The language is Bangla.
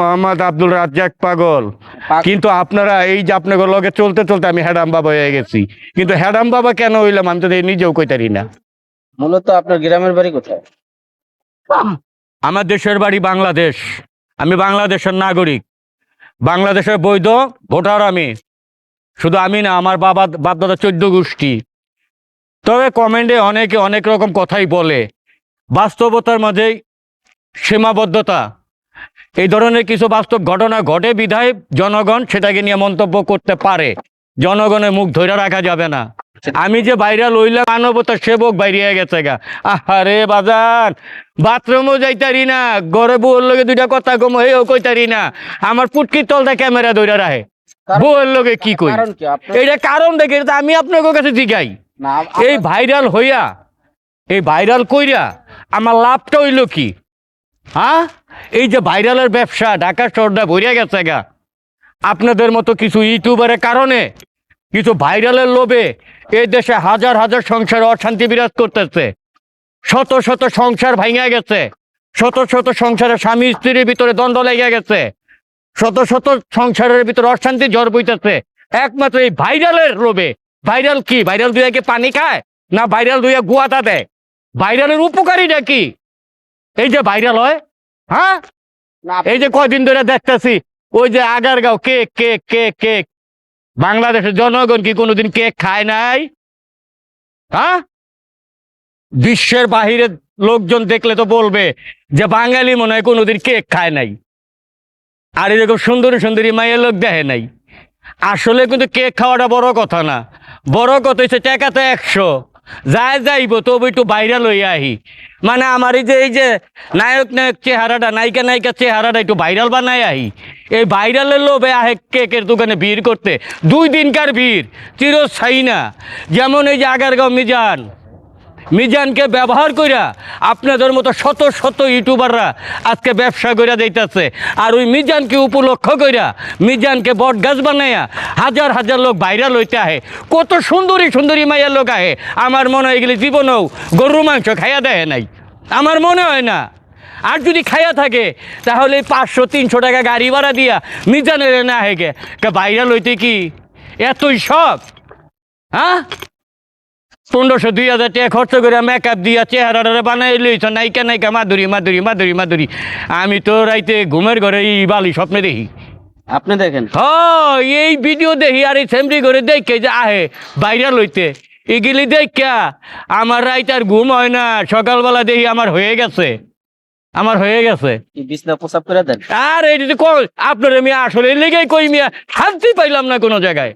মোহাম্মদ আব্দুল রাজ্জাক পাগল। কিন্তু আপনারা এই যে আপনাকে লগে চলতে চলতে আমি হ্যাডাম বাবা হয়ে গেছি। কিন্তু হ্যাডাম বাবা কেন হইলাম আমি তো নিজেও কইতারি না। মূলত আপনার গ্রামের বাড়ি কোথায়? আমার দেশের বাড়ি বাংলাদেশ। আমি বাংলাদেশের নাগরিক। বাংলাদেশের বৈধ ভোটার আমি। শুধু আমি না আমার বাবা বাপদাদা চোদ্দ গোষ্ঠী। তবে কমেন্টে অনেকে অনেক রকম কথাই বলে। বাস্তবতার মাঝেই সীমাবদ্ধতা। এই ধরনের কিছু বাস্তব ঘটনা ঘটে বিধায় জনগণ সেটাকে নিয়ে মন্তব্য করতে পারে। জনগণের মুখ ধরে রাখা যাবে না। আমি যে ভাইরাল হইলাম মানবতার সেবক বাইরে গেছে গা। আরে বাজার বাথরুমও যাইতারি না ঘরে বউর লগে দুইটা কথা কম হয়েও কইতারি না। আমার পুটকির তলটা ক্যামেরা ধরে রাখে। বউয়ের লগে কি কই? এইটা কারণ দেখে এটা আমি আপনার কাছে জিগাই। এই ভাইরাল হইয়া এই ভাইরাল কইরা আমার লাভটা হইল কি? হ্যাঁ? এই যে ভাইরালের ব্যবসা ঢাকা শহরটা ভরিয়া গেছে গা। আপনাদের মতো কিছু ইউটিউবারের কারণে, কিছু ভাইরালের লোভে এই দেশে হাজার হাজার সংসার অশান্তি বিরাজ করতেছে। শত শত সংসার ভাঙা গেছে। শত শত সংসারের স্বামী স্ত্রীর ভিতরে দ্বন্দ্ব লেগে গেছে। শত শত সংসারের ভিতরে অশান্তি জ্বর বইতেছে। একমাত্র এই ভাইরালের লোভে। ভাইরাল কি? ভাইরাল দুইয়া কি পানি খায়? না ভাইরাল দুইয়া গুয়াতা দেয়? ভাইরালের উপকারীটা কি? এই যে ভাইরাল হয় হ্যাঁ? এই যে কয়দিন ধরে দেখতেছি ওই যে Agargaon cake cake cake cake. বাংলাদেশের জনগণ কি কোনোদিন কেক খায় নাই? হ্যাঁ? বিশ্বের বাহিরের লোকজন দেখলে তো বলবে যে বাঙালি মনে হয় কোনোদিন কেক খায় নাই। আর এরকম সুন্দরী সুন্দরী মায়ের লোক দেখে নাই। আসলে কিন্তু কেক খাওয়াটা বড় কথা না। বড় কথা হচ্ছে টাকাতে একশো। যায় যাইব, তবু একটু বাইরে লইয়া আহি। মানে আমার এই যে এই যে নায়ক নায়ক চেহারাটা, নায়িকা নায়িকা চেহারাটা একটু ভাইরাল বানাই আহি। এই ভাইরালের লোভে আহে কেকের দোকানে ভিড় করতে। দুই দিনকার ভিড়, চিরস্থায়ী না। যেমন এই যে আগারগাঁও মিজান। মিজানকে ব্যবহার কইরা আপনাদের মতো শত শত ইউটিউবাররা আজকে ব্যবসা কইরা দিতেছে আর ওই মিজানকে উপলক্ষ কইরা মিজানকে বট গাছ বানাইয়া হাজার হাজার লোক ভাইরাল হইতে আহে। কত সুন্দরী সুন্দরী মাইয়ার লোক আহে। আমার মনে হয় এগুলি জীবনেও গরুর মাংস খাইয়া দেয় নাই। আমার মনে হয় না। আর যদি খাইয়া থাকে, তাহলে পাঁচশো, তিনশো টাকা গাড়ি ভাড়া দিয়া মিজানের না হেগে ভাইরাল হইতে কি? এতই শখ হ্যাঁ? পনেরোশো দুই হাজার টাকা খরচ করে মেকআপ দিয়া চেহারাটা বানাই লইছ। নাইকা নাইকা মাধুরী মাধুরী মাধুরী মাধুরী আমি তো রাইতে ঘুমের ঘরে এই বালি স্বপ্নে দেখি। আপনি দেখেন? হ এই ভিডিও দেখি আর এই সেমরি করে দেখে যে আহে ভাইরাল লইতে। এগুলি দেখা আমার রাইতে আর ঘুম হয় না। সকালবেলা দেখি আমার হয়ে গেছে। আমার হয়ে গেছে। বিছনা প্রসাব করে দেন? আর এই যে কই আপনার আমি আসলে লেগেই কই মিয়া শান্তি পাইলাম না কোনো জায়গায়।